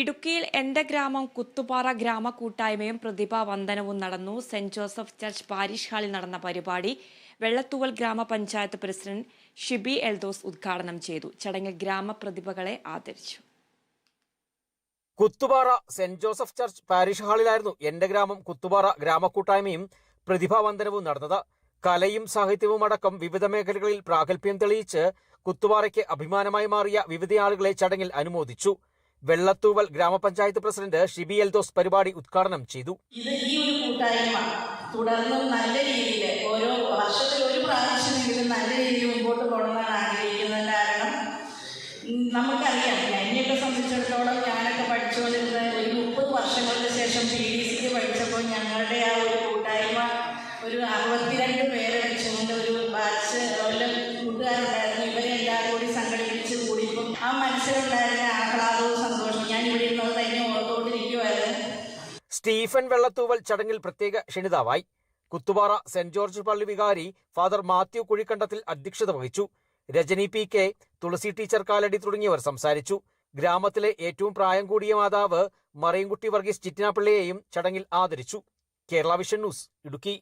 ഇടുക്കിയിൽ എന്റെ ഗ്രാമം കുത്തുപാറ ഗ്രാമ കൂട്ടായ്മയും പ്രതിഭാ വന്ദനവും നടന്നു. സെന്റ് ജോസഫ് ചർച്ച് പാരിഷ് ഹാളിൽ നടന്ന പരിപാടി വെള്ളത്തൂവൽ ഗ്രാമപഞ്ചായത്ത് പ്രസിഡന്റ് ഷിബി എൽദോസ് ഉദ്ഘാടനം ചെയ്തു. ചടങ്ങിൽ ഗ്രാമപ്രതിഭകളെ ആദരിച്ചു. Kuthupara Saint Joseph church parish ഹാളിലായിരുന്നു എന്റെ ഗ്രാമം കുത്തുപാറ ഗ്രാമക്കൂട്ടായ്മയും പ്രതിഭാവന്ദനവും നടന്നത്. കലയും സാഹിത്യവും അടക്കം വിവിധ മേഖലകളിൽ പ്രാഗൽഭ്യം തെളിയിച്ച് കുത്തുപാറയ്ക്ക് അഭിമാനമായി മാറിയ വിവിധ ആളുകളെ ചടങ്ങിൽ അനുമോദിച്ചു. വെള്ളത്തൂവൽ ഗ്രാമപഞ്ചായത്ത് പ്രസിഡന്റ് ഷിബി എൽദോസ് പരിപാടി ഉദ്ഘാടനം ചെയ്തു. ഇത് ഈ ഒരു കൂട്ടായ്മ തുടർന്നും നല്ല രീതിയിൽ ഓരോ വർഷത്തിൽ ഒരു പ്രാവശ്യമെങ്കിലും നല്ല രീതിയിൽ മുമ്പോട്ട് പോകണമെന്നാണ് ആഗ്രഹിക്കുന്നത് കാരണം നമുക്കറിയാം. എന്നെയൊക്കെ സംബന്ധിച്ചിടത്തോളം ഞാനൊക്കെ പഠിച്ചുകൊണ്ടിരുന്ന ഒരു മുപ്പത് വർഷങ്ങൾക്ക് ശേഷം പി ഡി സിക്ക് പഠിച്ചപ്പോൾ ഞങ്ങളുടെ ആ ഒരു കൂട്ടായ്മ ഒരു അറുപത്തിരണ്ട് പേരെ വെച്ചുകൊണ്ട് ഒരു ബാച്ച് കൂട്ടുകാരുണ്ടായിരുന്നു. ഇവരെ കൂടി സംഘടിപ്പിച്ച് കൂടിയപ്പോൾ ആ മനസ്സിലുണ്ടായിരുന്ന സ്റ്റീഫൻ വെള്ളത്തൂവൽ ചടങ്ങിൽ പ്രത്യേക ക്ഷണിതാവായി. കുത്തുപാറ സെന്റ് ജോർജ് പള്ളി വികാരി ഫാദർ മാത്യു കുഴിക്കണ്ടത്തിൽ അധ്യക്ഷത വഹിച്ചു. Rajani P K Thulasi teacher Kalady തുടങ്ങിയവർ സംസാരിച്ചു. ഗ്രാമത്തിലെ ഏറ്റവും പ്രായം കൂടിയ മാതാവ് മറയൻകുട്ടി വർഗീസ് ചിറ്റിനാപ്പിള്ളയെയും ചടങ്ങിൽ ആദരിച്ചു. Kerala vision news Idukki.